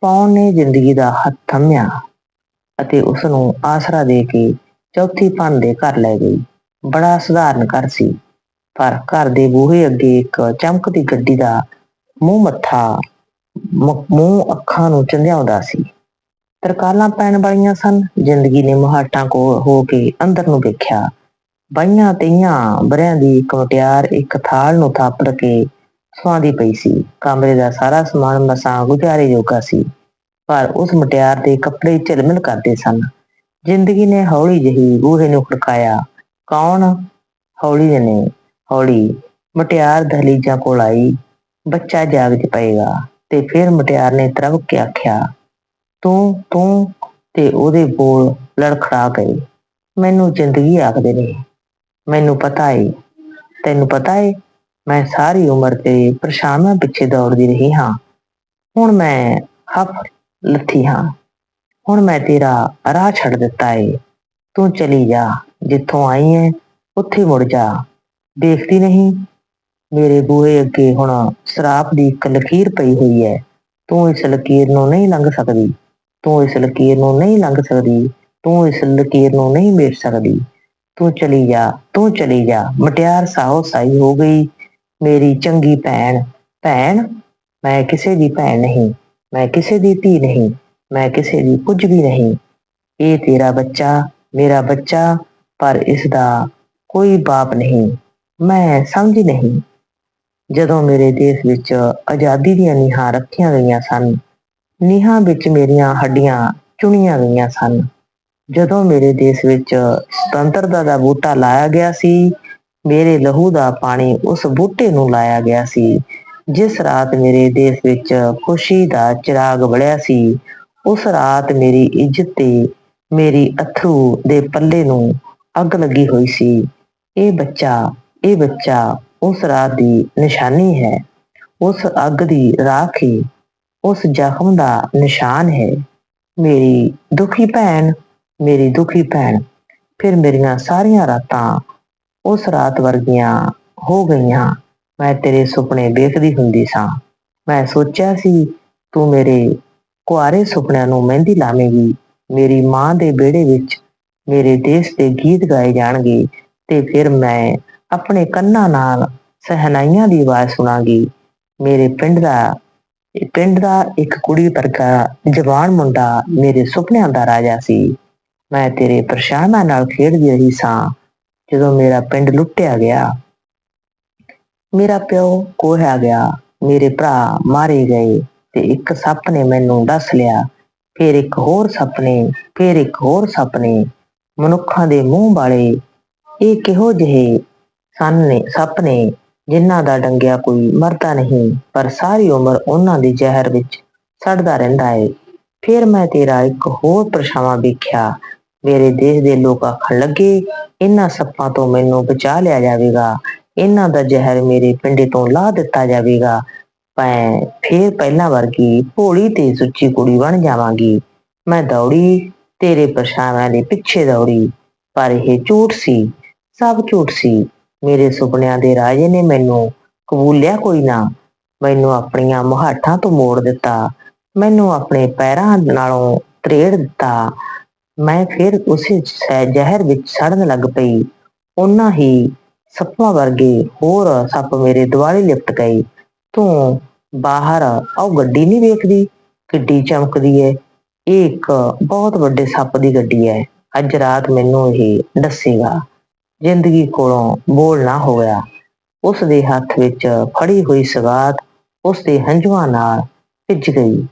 ਪੌਣ ਨੇ ਜ਼ਿੰਦਗੀ ਦਾ ਹੱਥ ਥੰਮਿਆ। ਅਤੇ ਉਸ ਨੂੰ ਆਸਰਾ ਦੇ ਕੇ ਚੌਥੀ ਭੰਨ ਦੇ ਘਰ ਲੈ ਗਈ। ਬੜਾ ਸਧਾਰਨ ਘਰ ਸੀ। ਪਰ ਘਰ ਦੇ ਬੂਹੇ ਅੱਗੇ ਇੱਕ ਚਮਕਦੀ ਗੱਡੀ ਦਾ ਮੂੰਹ ਮੱਥਾ ਮੂੰਹ ਅੱਖਾਂ ਨੂੰ ਚੰਦਿਆਉਂਦਾ ਸੀ। ਤਰਕਾਲਾਂ ਪੈਣ ਵਾਲੀਆਂ ਸਨ। ਜ਼ਿੰਦਗੀ ਨੇ ਮੁਹਾਟਾਂ ਕੋ, ਹੋ ਕੇ ਅੰਦਰ ਨੂੰ ਵੇਖਿਆ। ਬਾਈਆਂ ਤੇਈਆਂ ਬਰਿਆਂ ਦੀ ਕਮਟਿਆਰ ਇੱਕ ਥਾਲ ਨੂੰ ਥਾਪੜ ਕੇ ਸਵਾਂਦੀ ਪਈ ਸੀ। ਕਮਰੇ ਦਾ ਸਾਰਾ ਸਮਾਨ ਮਸਾਂ ਗੁਜ਼ਾਰੇ ਜੋਗਾ ਸੀ। ਪਰ ਉਸ ਮੁਟਿਆਰ ਦੇ ਕੱਪੜੇ ਝਿਲਮਿਲ ਕਰਦੇ ਸਨ। ਜ਼ਿੰਦਗੀ ਨੇ ਹੌਲੀ ਜਿਹੀ ਬੂਹੇ ਨੂੰ ਖੜਕਾਇਆ। ਕੌਣ? ਹੌਲੀ ਨੇ। ਹੌਲੀ। ਮੁਟਿਆਰ ਦਹਲੀਜਾਂ ਕੋਲ ਆਈ। ਬੱਚਾ ਜਾਗ ਚ ਪਏਗਾ ਤੇ ਫਿਰ ਮੁਟਿਆਰ ਨੇ ਤਰਵਕ ਕੇ ਆਖਿਆ, ਤੂੰ ਤੂੰ ਤੇ ਉਹਦੇ ਬੋਲ ਲੜਖੜਾ ਗਏ। ਮੈਨੂੰ ਜ਼ਿੰਦਗੀ ਆਖਦੇ ਨੇ। ਮੈਨੂੰ ਪਤਾ ਏ। ਤੈਨੂੰ ਪਤਾ ਏ, ਮੈਂ ਸਾਰੀ ਉਮਰ ਤੇ ਪਰਛਾਵਾਂ ਪਿੱਛੇ ਦੌੜਦੀ ਰਹੀ ਹਾਂ। ਹੁਣ ਮੈਂ ਹਫ ਲੱਥੀ ਹਾਂ। ਹੁਣ ਮੈਂ ਤੇਰਾ ਰਾਹ ਛੱਡ ਦਿੱਤਾ ਏ। ਤੂੰ ਚਲੀ ਜਾ। ਜਿੱਥੋਂ ਆਈ ਏ, ਉੱਥੇ ਮੁੜ ਜਾ। ਦੇਖਦੀ ਨਹੀਂ। ਮੇਰੇ ਬੂਹੇ ਅੱਗੇ ਹੁਣ ਸਰਾਪ ਦੀ ਇੱਕ ਲਕੀਰ ਪਈ ਹੋਈ ਹੈ ਤੂੰ ਇਸ ਲਕੀਰ ਨੂੰ ਨਹੀਂ ਲੰਘ ਸਕਦੀ। ਤੂੰ ਇਸ ਲਕੀਰ ਨੂੰ ਨਹੀਂ ਲੰਘ ਸਕਦੀ। ਤੂੰ ਇਸ ਲਕੀਰ ਨੂੰ ਨਹੀਂ ਮੇਟ ਸਕਦੀ। ਤੂੰ ਚਲੀ ਜਾ। ਤੂੰ ਚਲੀ ਜਾ। ਮਟਿਆਰ ਸਾਹੋ ਸਾਈ ਹੋ ਗਈ। ਮੇਰੀ ਚੰਗੀ ਭੈਣ। ਭੈਣ? ਮੈਂ ਕਿਸੇ ਦੀ ਭੈਣ ਨਹੀਂ। ਮੈਂ ਕਿਸੇ ਦੀ ਧੀ ਨਹੀਂ, ਮੈਂ ਕਿਸੇ ਦੀ ਕੁਝ ਵੀ ਨਹੀਂ। ਇਹ ਤੇਰਾ ਬੱਚਾ, ਮੇਰਾ ਬੱਚਾ, ਪਰ ਇਸ ਦਾ ਕੋਈ ਬਾਪ ਨਹੀਂ, ਮੈਂ ਸਮਝੀ ਨਹੀਂ। ਜਦੋਂ ਮੇਰੇ ਦੇਸ਼ ਵਿੱਚ ਆਜ਼ਾਦੀ ਦੀਆਂ ਨੀਹਾਂ ਰੱਖੀਆਂ ਗਈਆਂ ਸਨ, ਨੀਹਾਂ ਵਿੱਚ ਮੇਰੀਆਂ ਹੱਡੀਆਂ ਚੁਣੀਆਂ ਗਈਆਂ ਸਨ। ਜਦੋਂ ਮੇਰੇ ਦੇਸ਼ ਵਿੱਚ ਸੁਤੰਤਰਤਾ ਦਾ ਬੂਟਾ ਲਾਇਆ ਗਿਆ ਸੀ, ਮੇਰੇ ਲਹੂ ਦਾ ਪਾਣੀ ਉਸ ਬੂਟੇ ਨੂੰ ਲਾਇਆ ਗਿਆ ਸੀ ਜਿਸ ਰਾਤ ਮੇਰੇ ਦੇਸ਼ ਵਿੱਚ ਖੁਸ਼ੀ ਦਾ ਚਿਰਾਗ ਬਲਿਆ ਸੀ, ਉਸ ਰਾਤ ਮੇਰੀ ਇੱਜ਼ਤ ਤੇ ਮੇਰੀ ਅਥਰੂ ਦੇ ਪੱਲੇ ਨੂੰ ਅੱਗ ਲੱਗੀ ਹੋਈ ਸੀ। ਇਹ ਬੱਚਾ ਇਹ ਬੱਚਾ ਉਸ ਰਾਤ ਦੀ ਨਿਸ਼ਾਨੀ ਹੈ। ਉਸ ਅੱਗ ਦੀ ਰਾਖ ਹੀ ਉਸ ਜ਼ਖਮ ਦਾ ਨਿਸ਼ਾਨ ਹੈ। ਮੇਰੀ ਦੁਖੀ ਭੈਣ, ਮੇਰੀ ਦੁਖੀ ਭੈਣ, ਫਿਰ ਮੇਰੀਆਂ ਸਾਰੀਆਂ ਰਾਤਾਂ ਉਸ ਰਾਤ ਵਰਗੀਆਂ ਹੋ ਗਈਆਂ। ਮੈਂ ਤੇਰੇ ਸੁਪਨੇ ਵੇਖਦੀ ਹੁੰਦੀ ਸਾਂ। ਮੈਂ ਸੋਚਿਆ ਸੀ, ਤੂੰ ਮੇਰੇ ਕੁਆਰੇ ਸੁਪਨਿਆਂ ਨੂੰ ਮਹਿੰਦੀ ਲਾਵੇਂਗੀ। ਮੇਰੀ ਮਾਂ ਦੇ ਵਿਹੜੇ ਵਿੱਚ ਮੇਰੇ ਦੇਸ਼ ਦੇ ਗੀਤ ਗਾਏ ਜਾਣਗੇ ਤੇ ਫਿਰ ਮੈਂ ਆਪਣੇ ਕੰਨਾਂ ਨਾਲ ਸਹਨਾਈਆਂ ਦੀ ਆਵਾਜ਼ ਸੁਣਾਂਗੀ। ਮੇਰੇ ਪਿੰਡ ਦਾ ਪਿੰਡ ਦਾ ਇੱਕ ਕੁੜੀ ਵਰਗਾ ਜਵਾਨ ਮੁੰਡਾ ਮੇਰੇ ਸੁਪਨਿਆਂ ਦਾ ਰਾਜਾ ਸੀ। ਮੈਂ ਤੇਰੇ ਪਰਛਾਵਾਂ ਨਾਲ ਖੇਡਦੀ ਰਹੀ ਸਾਂ। ਜਦੋਂ ਮੇਰਾ ਪਿੰਡ ਲੁੱਟਿਆ ਗਿਆ ਮੇਰਾ ਪਿਓ ਕੋਹਿਆ ਗਿਆ, ਮੇਰੇ ਭਰਾ ਮਾਰੇ ਗਏ ਤੇ ਇੱਕ ਸੱਪ ਨੇ ਮੈਨੂੰ ਦੱਸ ਲਿਆ, ਫਿਰ ਇੱਕ ਹੋਰ ਸੱਪ ਨੇ ਫਿਰ ਇੱਕ ਹੋਰ ਸੱਪ ਨੇ ਮਨੁੱਖਾਂ ਦੇ ਮੂੰਹ ਵਾਲੇ ਇਹ ਕਿਹੋ ਜਿਹੇ ਸਨ ਨੇ ਸੱਪ ਨੇ ਜਿਨ੍ਹਾਂ ਦਾ ਡੰਗਿਆ ਕੋਈ ਮਰਦਾ ਨਹੀਂ, ਪਰ ਸਾਰੀ ਉਮਰ ਉਹਨਾਂ ਦੇ ਜ਼ਹਿਰ ਵਿੱਚ ਸੜਦਾ ਰਹਿੰਦਾ ਏ। ਫਿਰ ਮੈਂ ਤੇਰਾ ਇੱਕ ਹੋਰ ਪਰਛਾਵਾਂ ਵੇਖਿਆ, ਮੇਰੇ ਦੇਸ਼ ਦੇ ਲੋਕ ਆਖਣ ਲੱਗੇ ਇਹਨਾਂ ਸੱਪਾਂ ਤੋਂ ਮੈਨੂੰ ਬਚਾ ਲਿਆ ਜਾਵੇਗਾ ਇਹਨਾਂ ਦਾ ਜ਼ਹਿਰ ਮੇਰੇ ਪਿੰਡੇ ਤੋਂ ਲਾਹ ਦਿੱਤਾ ਜਾਵੇਗਾ। ਮੈਂ ਫੇਰ ਪਹਿਲਾਂ ਵਰਗੀ ਭੋਲੀ ਤੇ ਸੁੱਚੀ ਕੁੜੀ ਬਣ ਜਾਵਾਂਗੀ। ਮੈਂ ਦੌੜੀ, ਤੇਰੇ ਪਰਛਾਵਾਂ ਦੇ ਪਿੱਛੇ ਦੌੜੀ, ਪਰ ਇਹ ਝੂਠ ਸੀ, ਸਭ ਝੂਠ ਸੀ। ਮੇਰੇ ਸੁਪਨਿਆਂ ਦੇ ਰਾਜੇ ਨੇ ਮੈਨੂੰ ਕਬੂਲਿਆ ਕੋਈ ਨਾ। ਮੈਨੂੰ ਆਪਣੀਆਂ ਮੁਹਾਠਾਂ ਤੋਂ ਮੋੜ ਦਿੱਤਾ। ਮੈਨੂੰ ਆਪਣੇ ਪੈਰਾਂ ਨਾਲੋਂ ਤਰੇੜ ਦਿੱਤਾ। ਮੈਂ ਫਿਰ ਉਸੇ ਜ਼ਹਿਰ ਵਿੱਚ ਸੜਨ ਲੱਗ ਪਈ। ਉਹਨਾਂ ਹੀ ਸੱਪਾਂ ਵਰਗੇ ਹੋਰ ਸੱਪ ਮੇਰੇ ਦੁਆਲੇ ਲਿਪਟ ਗਏ। ਤੂੰ ਬਾਹਰ ਉਹ ਗੱਡੀ ਨਹੀਂ ਵੇਖਦੀ? ਕਿੱਡੀ ਚਮਕਦੀ ਹੈ ਇਹ ਇੱਕ ਬਹੁਤ ਵੱਡੇ ਸੱਪ ਦੀ ਗੱਡੀ ਹੈ ਅੱਜ ਰਾਤ ਮੈਨੂੰ ਇਹ ਦੱਸੇਗਾ। ਜ਼ਿੰਦਗੀ ਕੋਲੋਂ ਬੋਲ ਨਾ ਹੋਇਆ। ਉਸ ਦੇ ਹੱਥ ਵਿੱਚ ਫੜੀ ਹੋਈ ਸਗਾਤ ਉਸ ਦੇ ਹੰਝੂਆਂ ਨਾਲ ਭਿੱਜ ਗਈ।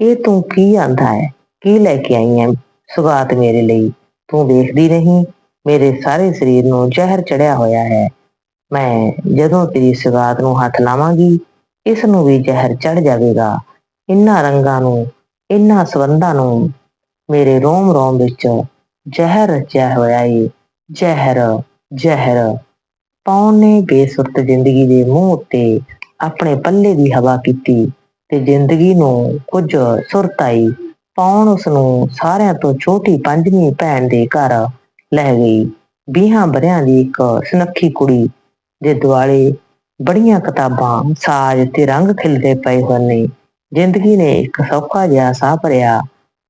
ਇਹ ਤੂੰ ਕੀ ਆਂਦਾ ਹੈ ਕੀ ਲੈ ਕੇ ਆਈ ਹੈ ਸੁਗਾਤ ਮੇਰੇ ਲਈ? ਤੂੰ ਵੇਖਦੀ ਨਹੀਂ ਮੇਰੇ ਸਾਰੇ ਸਰੀਰ ਨੂੰ ਜ਼ਹਿਰ ਚੜਿਆ ਹੋਇਆ ਹੈ। ਮੈਂ ਜਦੋਂ ਤੇਰੀ ਸੁਗਾਤ ਨੂੰ ਹੱਥ ਲਾਵਾਂਗੀ, ਇਸ ਨੂੰ ਵੀ ਜ਼ਹਿਰ ਚੜ ਜਾਵੇਗਾ। ਇਨ੍ਹਾਂ ਰੰਗਾਂ ਨੂੰ, ਇਨ੍ਹਾਂ ਸਬੰਧਾਂ ਨੂੰ ਮੇਰੇ ਰੋਮ ਰੋਮ ਵਿੱਚ ਜ਼ਹਿਰ ਰਚਿਆ ਹੋਇਆ ਏ। ਜ਼ਹਿਰ ਜ਼ਹਿਰ। ਪੌਣ ਨੇ ਬੇਸੁਰਤ ਜ਼ਿੰਦਗੀ ਦੇ ਮੂੰਹ ਉੱਤੇ ਆਪਣੇ ਪੱਲੇ ਦੀ ਹਵਾ ਕੀਤੀ ਤੇ ਜ਼ਿੰਦਗੀ ਨੂੰ ਕੁਝ ਸੁਰਤ ਆਈ। ਪੌਣ ਉਸ ਨੂੰ ਸਾਰਿਆਂ ਤੋਂ ਛੋਟੀ ਪੰਜਵੀਂ ਭੈਣ ਦੇ ਘਰ ਲੈ ਗਈ ਵੀਹਾਂ ਬਰਿਆਂ ਦੀ ਇੱਕ ਸੁਨੱਖੀ ਕੁੜੀ ਦੇ ਦੁਆਲੇ ਬੜੀਆਂ ਕਿਤਾਬਾਂ, ਸਾਜ਼ ਤੇ ਰੰਗ ਖਿਲਦੇ ਪਏ ਹੋਏ ਨੇ ਜ਼ਿੰਦਗੀ ਨੇ ਇੱਕ ਸੌਖਾ ਜਿਹਾ ਸਾਹ ਭਰਿਆ।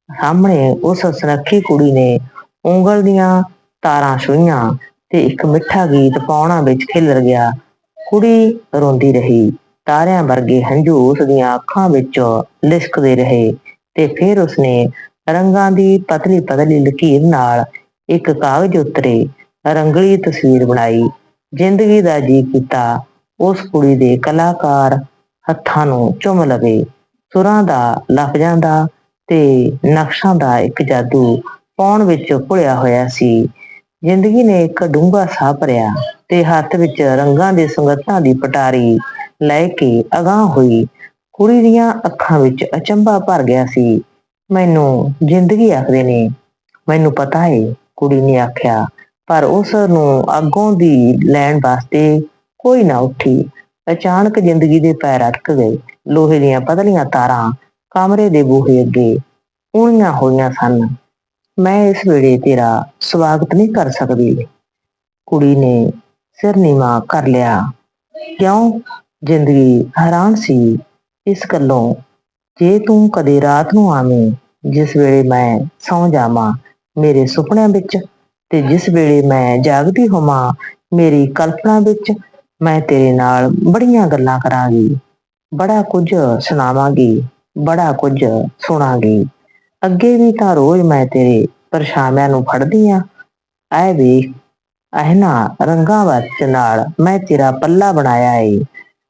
ਸਾਹਮਣੇ ਉਸ ਸੁਨੱਖੀ ਕੁੜੀ ਨੇ ਉਂਗਲ ਦੀਆਂ ਤਾਰਾਂ ਛੂਈਆਂ ਤੇ ਇੱਕ ਮਿੱਠਾ ਗੀਤ ਪਾਉਣਾ ਵਿੱਚ ਖਿਲਰ ਗਿਆ। ਕੁੜੀ ਰੋਂਦੀ ਰਹੀ। ਤਾਰਿਆਂ ਵਰਗੇ ਹੰਝੂ ਉਸ ਦੀਆਂ ਅੱਖਾਂ ਵਿੱਚ ਲਿਸ਼ਕਦੇ ਰਹੇ ਤੇ ਫਿਰ ਉਸਨੇ ਰੰਗਾਂ ਦੀ ਪਤਲੀ ਪਤਲੀ ਲਕੀਰ ਨਾਲ ਇੱਕ ਕਾਗਜ਼ ਉਤਰੇ, ਰੰਗਲੀ ਤਸਵੀਰ ਬਣਾਈ, ਜ਼ਿੰਦਗੀ ਦਾ ਜੀ ਕੀਤਾ, ਉਸ ਕੁੜੀ ਦੇ ਕਲਾਕਾਰ ਹੱਥਾਂ ਨੂੰ ਚੁੰਮ ਲਵੇ। ਸੁਰਾਂ ਦਾ, ਲਫ਼ਜ਼ਾਂ ਦਾ ਤੇ ਨਕਸ਼ਾਂ ਦਾ ਇੱਕ ਜਾਦੂ ਪਾਉਣ ਵਿੱਚ ਭੁਲਿਆ ਹੋਇਆ ਸੀ। ਜ਼ਿੰਦਗੀ ਨੇ ਇੱਕ ਡੂੰਘਾ ਸਾਹ ਭਰਿਆ ਤੇ ਹੱਥ ਵਿੱਚ ਰੰਗਾਂ ਦੇ ਸੰਗਤਾਂ ਦੀ ਪਟਾਰੀ ਲੈ ਕੇ ਅਗਾਹ ਹੋਈ। ਕੁੜੀ ਦੀਆਂ ਅੱਖਾਂ ਵਿੱਚ ਅਚੰਭਾ ਭਰ ਗਿਆ ਸੀ। ਮੈਨੂੰ ਜ਼ਿੰਦਗੀ ਆਖਦੇ ਨੇ, ਮੈਨੂੰ ਪਤਾ ਏ ਕੁੜੀ ਨੇ ਆਖਿਆ, ਪਰ ਉਸ ਨੂੰ ਅੱਗੋਂ ਦੀ ਲੈਣ ਵਾਸਤੇ ਕੋਈ ਨਾ ਉੱਠੀ। ਅਚਾਨਕ ਜ਼ਿੰਦਗੀ ਦੇ ਪੈਰ ਅਟਕ ਗਏ। ਲੋਹੇ ਦੀਆਂ ਪਤਲੀਆਂ ਤਾਰਾਂ ਕਮਰੇ ਦੇ ਬੂਹੇ ਅੱਗੇ ਉਣੀਆਂ ਹੋਈਆਂ ਸਨ। ਮੈਂ ਇਸ ਵੇਲੇ ਤੇਰਾ ਸਵਾਗਤ ਨਹੀਂ ਕਰ ਸਕਦੀ। ਕੁੜੀ ਨੇ ਸਿਰ ਨੀਵਾ ਕਰ ਲਿਆ। ਕਿਉਂ? ਜ਼ਿੰਦਗੀ ਹੈਰਾਨ ਸੀ। ਇਸ ਗੱਲੋਂ, ਜੇ ਤੂੰ ਕਦੇ ਰਾਤ ਨੂੰ ਆਵੇਂ, ਜਿਸ ਵੇਲੇ ਮੈਂ ਸੌਂ ਜਾਵਾਂ ਮੇਰੇ ਸੁਪਨਿਆਂ ਵਿੱਚ ਤੇ ਜਿਸ ਵੇਲੇ ਮੈਂ ਜਾਗਦੀ ਹੋਵਾਂ ਮੇਰੀ ਕਲਪਨਾ ਵਿੱਚ ਮੈਂ ਤੇਰੇ ਨਾਲ ਬੜੀਆਂ ਗੱਲਾਂ ਕਰਾਂਗੀ, ਬੜਾ ਕੁਝ ਸੁਣਾਵਾਂਗੀ, ਬੜਾ ਕੁਝ ਸੁਣਾਂਗੀ। ਅੱਗੇ ਵੀ ਤਾਂ ਰੋਜ਼ ਮੈਂ ਤੇਰੇ ਪਰਛਾਵਿਆਂ ਨੂੰ ਫੜਦੀ ਆ। ਐ ਵੇਖ, ਇਹਨਾਂ ਰੰਗਾਂ ਵਿੱਚ ਨਾਲ ਮੈਂ ਤੇਰਾ ਪੱਲਾ ਬਣਾਇਆ ਏ।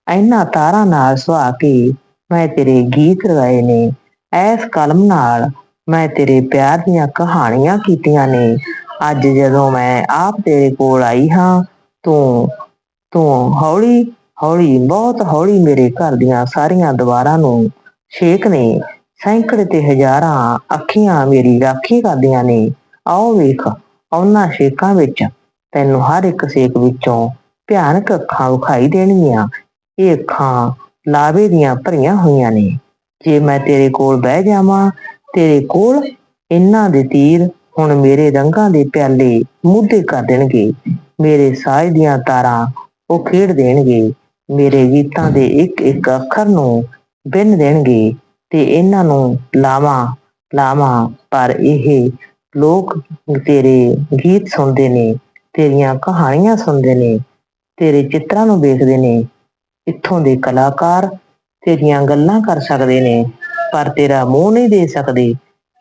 ਇਹਨਾਂ ਤਾਰਾਂ ਨਾਲ ਸੁਹਾ ਕੇ ਮੈਂ ਤੇਰੇ ਗੀਤ ਗਾਏ ਨੇ। ਐਸ ਕਲਮ ਨਾਲ ਮੈਂ ਤੇਰੇ ਪਿਆਰ ਦੀਆਂ ਕਹਾਣੀਆਂ ਕੀਤੀਆਂ ਨੇ। ਅੱਜ ਜਦੋਂ ਮੈਂ ਆਪ ਤੇਰੇ ਕੋਲ ਆਈ ਹਾਂ, ਤੂੰ ਤੂੰ ਹੌਲੀ ਹੌਲੀ, ਬਹੁਤ ਹੌਲੀ ਮੇਰੇ ਘਰ ਦੀਆਂ ਸਾਰੀਆਂ ਦੀਵਾਰਾਂ ਨੂੰ ਛੇਕ ਨੇ। ਸੈਂਕੜੇ ਤੇ ਹਜ਼ਾਰਾਂ ਅੱਖੀਆਂ ਮੇਰੀ ਰਾਖੀ ਕਰਦੀਆਂ ਨੇ। ਆਓ ਵੇਖ, ਉਹਨਾਂ ਛੇਕਾਂ ਵਿੱਚ ਤੈਨੂੰ ਹਰ ਇੱਕ ਸੇਕ ਵਿੱਚੋਂ ਭਿਆਨਕ ਅੱਖਾਂ ਵਿਖਾਈ ਦੇਣਗੀਆਂ। ਇਹ ਅੱਖਾਂ ਲਾਵੇ ਦੀਆਂ ਭਰੀਆਂ ਹੋਈਆਂ ਨੇ। ਜੇ ਮੈਂ ਤੇਰੇ ਕੋਲ ਬਹਿ ਜਾਵਾਂ ਤੇਰੇ ਕੋਲ ਇਹਨਾਂ ਦੇ ਤੀਰ ਹੁਣ ਮੇਰੇ ਰੰਗਾਂ ਦੇ ਪਿਆਲੇ ਮੁੱਦੇ ਕਰ ਦੇਣਗੇ। ਮੇਰੇ ਸਾਜ਼ ਦੀਆਂ ਤਾਰਾਂ ਉਹ ਖੇਡ ਦੇਣਗੇ। ਮੇਰੇ ਗੀਤਾਂ ਦੇ ਇੱਕ ਇੱਕ ਅੱਖਰ ਨੂੰ ਬਿੰਨ ਦੇਣਗੇ ਤੇ ਇਹਨਾਂ ਨੂੰ ਲਾਵਾਂ ਲਾਵਾਂ, ਪਰ ਇਹ ਲੋਕ ਤੇਰੇ ਗੀਤ ਸੁਣਦੇ ਨੇ, ਤੇਰੀਆਂ ਕਹਾਣੀਆਂ ਸੁਣਦੇ ਨੇ, ਤੇਰੇ ਚਿੱਤਰਾਂ ਨੂੰ ਵੇਖਦੇ ਨੇ। ਇੱਥੋਂ ਦੇ ਕਲਾਕਾਰ ਤੇਰੀਆਂ ਗੱਲਾਂ ਕਰ ਸਕਦੇ ਨੇ। ਪਰ ਤੇਰਾ ਮੂੰਹ ਨਹੀਂ ਦੇ ਸਕਦੇ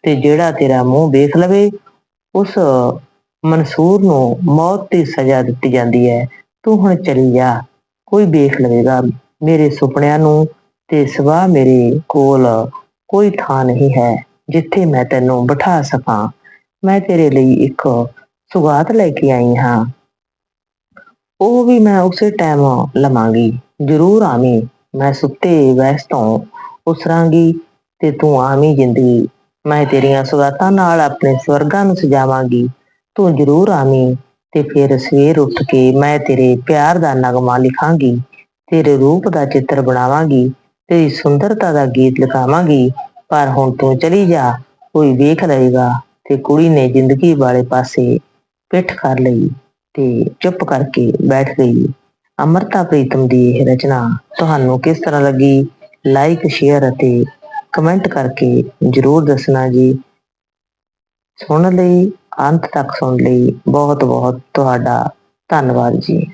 ਤੇ ਜਿਹੜਾ ਤੇਰਾ ਮੂੰਹ ਵੇਖ ਲਵੇ, ਉਸ ਮਨਸੂਰ ਨੂੰ ਮੌਤ ਦੀ ਸਜ਼ਾ ਦਿੱਤੀ ਜਾਂਦੀ ਹੈ। ਤੂੰ ਹੁਣ ਚਲੀ ਜਾ, ਕੋਈ ਵੇਖ ਲਵੇਗਾ ਮੇਰੇ ਸੁਪਨਿਆਂ ਨੂੰ ਤੇ ਸਵਾ ਮੇਰੇ ਕੋਲ ਕੋਈ ਥਾਂ ਨਹੀਂ ਹੈ ਜਿੱਥੇ ਮੈਂ ਤੈਨੂੰ ਬਿਠਾ ਸਕਾਂ। ਮੈਂ ਤੇਰੇ ਲਈ ਇੱਕ ਸੁਗਾਤ ਲੈ ਕੇ ਆਈ ਹਾਂ। ਉਹ ਵੀ ਮੈਂ ਉਸੇ ਟਾਈਮ ਲਵਾਂਗੀ। ਜ਼ਰੂਰ ਆਵੀਂ। ਮੈਂ ਸੁੱਤੇ ਵੈਸ ਤੋਂ ਉਸਰਾਂਗੀ। ਤੇ ਤੂੰ ਆਵੀਂ ਜ਼ਿੰਦਗੀ। ਮੈਂ ਤੇਰੀਆਂ ਸੁਗਾਤਾਂ ਨਾਲ ਆਪਣੇ ਸਵਰਗਾਂ ਨੂੰ ਸਜਾਵਾਂਗੀ। ਤੂੰ ਜ਼ਰੂਰ ਆਵੀਂ ਤੇ ਫਿਰ ਸਵੇਰ ਉੱਠ ਕੇ ਮੈਂ ਤੇਰੇ ਪਿਆਰ ਦਾ ਨਗਮਾ ਲਿਖਾਂਗੀ, ਤੇਰੇ ਰੂਪ ਦਾ ਚਿੱਤਰ ਬਣਾਵਾਂਗੀ, ਤੇਰੀ ਸੁੰਦਰਤਾ ਦਾ ਗੀਤ ਲਿਖਾਵਾਂਗੀ ਪਰ ਹੁਣ ਤੂੰ ਚਲੀ ਜਾ, ਕੋਈ ਵੇਖ ਲਏਗਾ ਤੇ ਕੁੜੀ ਨੇ ਜ਼ਿੰਦਗੀ ਵਾਲੇ ਪਾਸੇ ਪਿੱਠ ਕਰ ਲਈ ਤੇ ਚੁੱਪ ਕਰਕੇ ਬੈਠ ਗਈ। ਅਮਰਤਾ ਪ੍ਰੀਤਮ ਦੀ ਇਹ ਰਚਨਾ ਤੁਹਾਨੂੰ ਕਿਸ ਤਰ੍ਹਾਂ ਲੱਗੀ? ਲਾਈਕ ਸ਼ੇਅਰ ਅਤੇ ਕਮੈਂਟ ਕਰਕੇ ਜਰੂਰ ਦੱਸਣਾ ਜੀ। ਸੁਣਨ ਲਈ, ਅੰਤ ਤੱਕ ਸੁਣ ਲਈ ਬਹੁਤ ਬਹੁਤ ਤੁਹਾਡਾ ਧੰਨਵਾਦ ਜੀ।